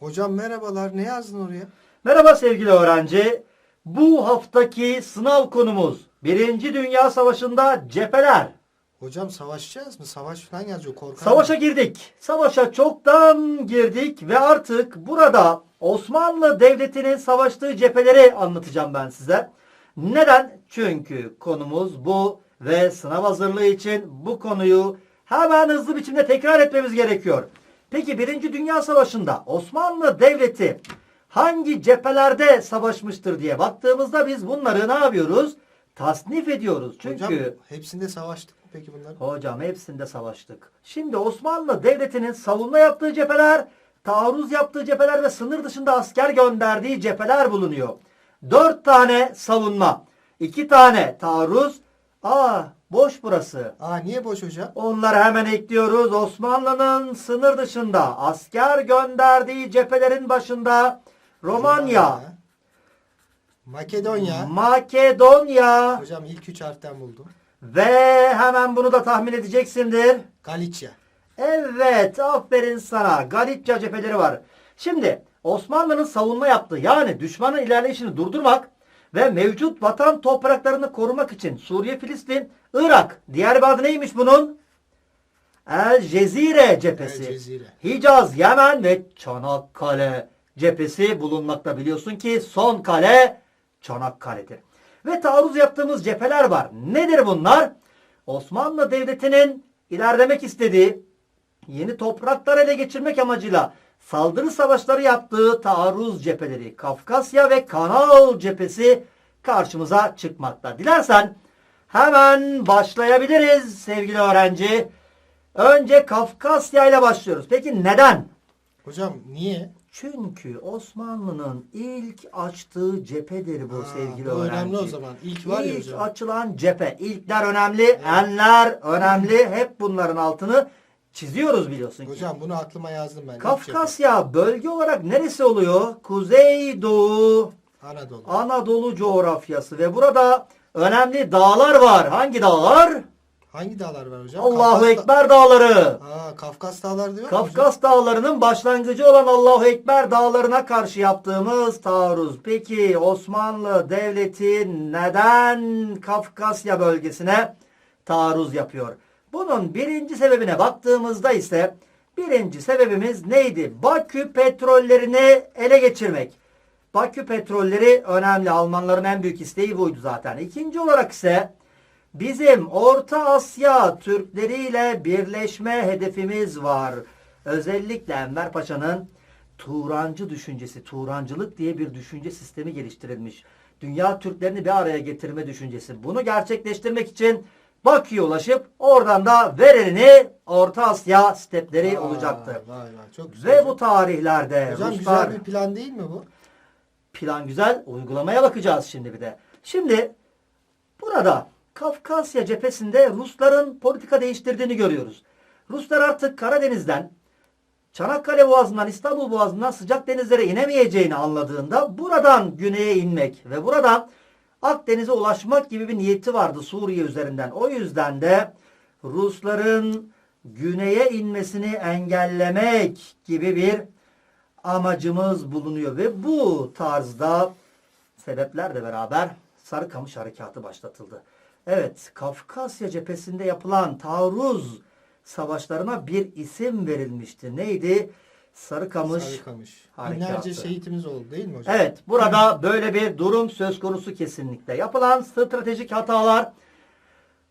Hocam merhabalar. Ne yazdın oraya? Merhaba sevgili öğrenci. Bu haftaki sınav konumuz Birinci Dünya Savaşı'nda cepheler. Hocam savaşacağız mı? Savaş falan yazıyor. Korkar Savaşa mısın? girdik. Savaşa çoktan girdik ve artık burada Osmanlı Devleti'nin savaştığı cepheleri anlatacağım ben size. Neden? Çünkü konumuz bu ve sınav hazırlığı için bu konuyu hemen hızlı biçimde tekrar etmemiz gerekiyor. Peki Birinci Dünya Savaşı'nda Osmanlı Devleti hangi cephelerde savaşmıştır diye baktığımızda biz bunları ne yapıyoruz? Tasnif ediyoruz. Çünkü Hocam hepsinde savaştık mı peki bunlar? Hocam hepsinde savaştık. Şimdi Osmanlı Devleti'nin savunma yaptığı cepheler, taarruz yaptığı cepheler ve sınır dışında asker gönderdiği cepheler bulunuyor. Dört tane savunma, iki tane taarruz. Aa boş burası. Aa niye boş hocam? Onları hemen ekliyoruz. Osmanlı'nın sınır dışında asker gönderdiği cephelerin başında Romanya, Makedonya. Makedonya Hocam ilk üç harften buldum. ve hemen bunu da tahmin edeceksindir. Galicia. Evet, aferin sana. Galicia cepheleri var. Şimdi Osmanlı'nın savunma yaptığı yani düşmanın ilerleyişini durdurmak ve mevcut vatan topraklarını korumak için Suriye, Filistin, Irak. Diğer bir adı neymiş bunun? El Cezire cephesi. El Cezire. Hicaz, Yemen ve Çanakkale cephesi bulunmakta biliyorsun ki son kale Çanakkale'dir. Ve taarruz yaptığımız cepheler var. Nedir bunlar? Osmanlı Devleti'nin ilerlemek istediği yeni topraklar ele geçirmek amacıyla saldırı savaşları yaptığı taarruz cepheleri Kafkasya ve Kanal cephesi karşımıza çıkmakta. Dilersen hemen başlayabiliriz sevgili öğrenci. Önce Kafkasya ile başlıyoruz. Peki neden? Hocam niye? Çünkü Osmanlı'nın ilk açtığı cephedir bu Ha, sevgili bu öğrenci. önemli o zaman. İlk var ya İlk hocam. açılan cephe. İlkler önemli, enler önemli. Hep bunların altını çiziyoruz biliyorsun ki. Hocam bunu aklıma yazdım ben. Kafkasya bölge olarak neresi oluyor? Kuzeydoğu cephe. Anadolu. Anadolu coğrafyası ve burada önemli dağlar var. Hangi dağlar? Hangi dağlar var hocam? Allahu Kafkas Ekber dağları. Aa, Kafkas dağları diyor mu hocam? Kafkas dağlarının başlangıcı olan Allahu Ekber dağlarına karşı yaptığımız taarruz. Peki Osmanlı Devleti neden Kafkasya bölgesine taarruz yapıyor? Bunun birinci sebebine baktığımızda ise birinci sebebimiz neydi? Bakü petrollerini ele geçirmek. Bakü petrolleri önemli. Almanların en büyük isteği buydu zaten. İkinci olarak ise Bizim Orta Asya Türkleriyle birleşme hedefimiz var. Özellikle Enver Paşa'nın Turancı düşüncesi, Turancılık diye bir düşünce sistemi geliştirilmiş. Dünya Türklerini bir araya getirme düşüncesi. Bunu gerçekleştirmek için Bakü'ye ulaşıp oradan da Veren'i Orta Asya stepleri Aa, olacaktı. Vay vay çok güzel. Ve bu tarihlerde Hocam Ruslar güzel bir plan değil mi bu? plan güzel. Uygulamaya bakacağız şimdi bir de. Şimdi burada Kafkasya cephesinde Rusların politika değiştirdiğini görüyoruz. Ruslar artık Karadeniz'den Çanakkale Boğazı'ndan İstanbul Boğazı'ndan sıcak denizlere inemeyeceğini anladığında buradan güneye inmek ve buradan Akdeniz'e ulaşmak gibi bir niyeti vardı Suriye üzerinden. O yüzden de Rusların güneye inmesini engellemek gibi bir amacımız bulunuyor ve bu tarzda sebeplerle beraber Sarıkamış Harekatı başlatıldı. Evet, Kafkasya cephesinde yapılan taarruz savaşlarına bir isim verilmişti. Neydi? Sarıkamış. Sarıkamış. harekatı. Binlerce şehitimiz oldu değil mi hocam? Evet, burada böyle bir durum söz konusu kesinlikle. Yapılan stratejik hatalar,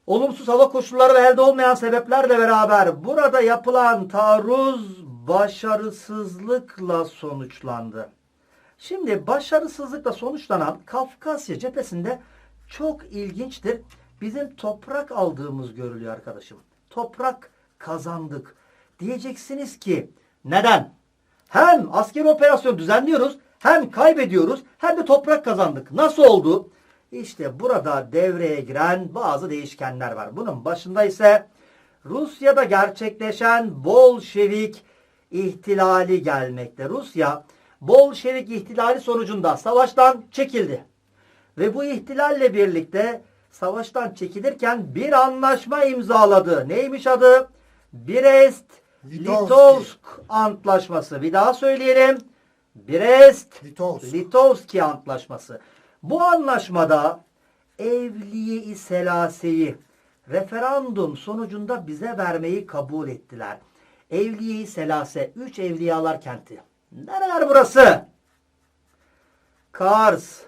olumsuz hava koşulları ve elde olmayan sebeplerle beraber burada yapılan taarruz başarısızlıkla sonuçlandı. Şimdi başarısızlıkla sonuçlanan Kafkasya cephesinde çok ilginçtir. Bizim toprak aldığımız görülüyor arkadaşım. Toprak kazandık. Diyeceksiniz ki neden? Hem askeri operasyon düzenliyoruz, hem kaybediyoruz, hem de toprak kazandık. Nasıl oldu? İşte burada devreye giren bazı değişkenler var. Bunun başında ise Rusya'da gerçekleşen Bolşevik ihtilali gelmekte. Rusya Bolşevik ihtilali sonucunda savaştan çekildi. Ve bu ihtilalle birlikte savaştan çekilirken bir anlaşma imzaladı. Neymiş adı? Brest Litovski. Litovsk Antlaşması. Bir daha söyleyelim. Brest Litovsk. Litovski Antlaşması. Bu anlaşmada Evliye-i Selase'yi referandum sonucunda bize vermeyi kabul ettiler. Evliye-i Selase 3 evliyalar kenti. Nereler burası? Kars,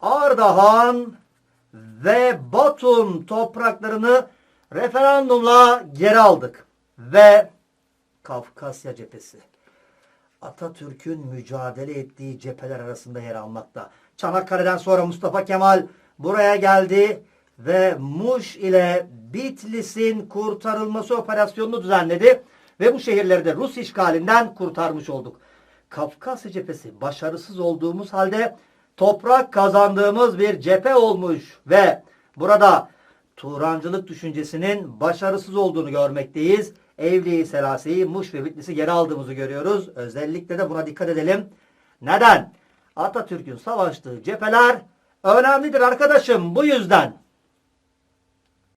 Ardahan ve Batum topraklarını referandumla geri aldık. Ve Kafkasya cephesi. Atatürk'ün mücadele ettiği cepheler arasında yer almakta. Çanakkale'den sonra Mustafa Kemal buraya geldi ve Muş ile Bitlis'in kurtarılması operasyonunu düzenledi ve bu şehirleri de Rus işgalinden kurtarmış olduk. Kafkasya cephesi başarısız olduğumuz halde toprak kazandığımız bir cephe olmuş ve burada Turancılık düşüncesinin başarısız olduğunu görmekteyiz. Evliyi, Selase'yi, Muş ve Bitlis'i geri aldığımızı görüyoruz. Özellikle de buna dikkat edelim. Neden? Atatürk'ün savaştığı cepheler önemlidir arkadaşım bu yüzden.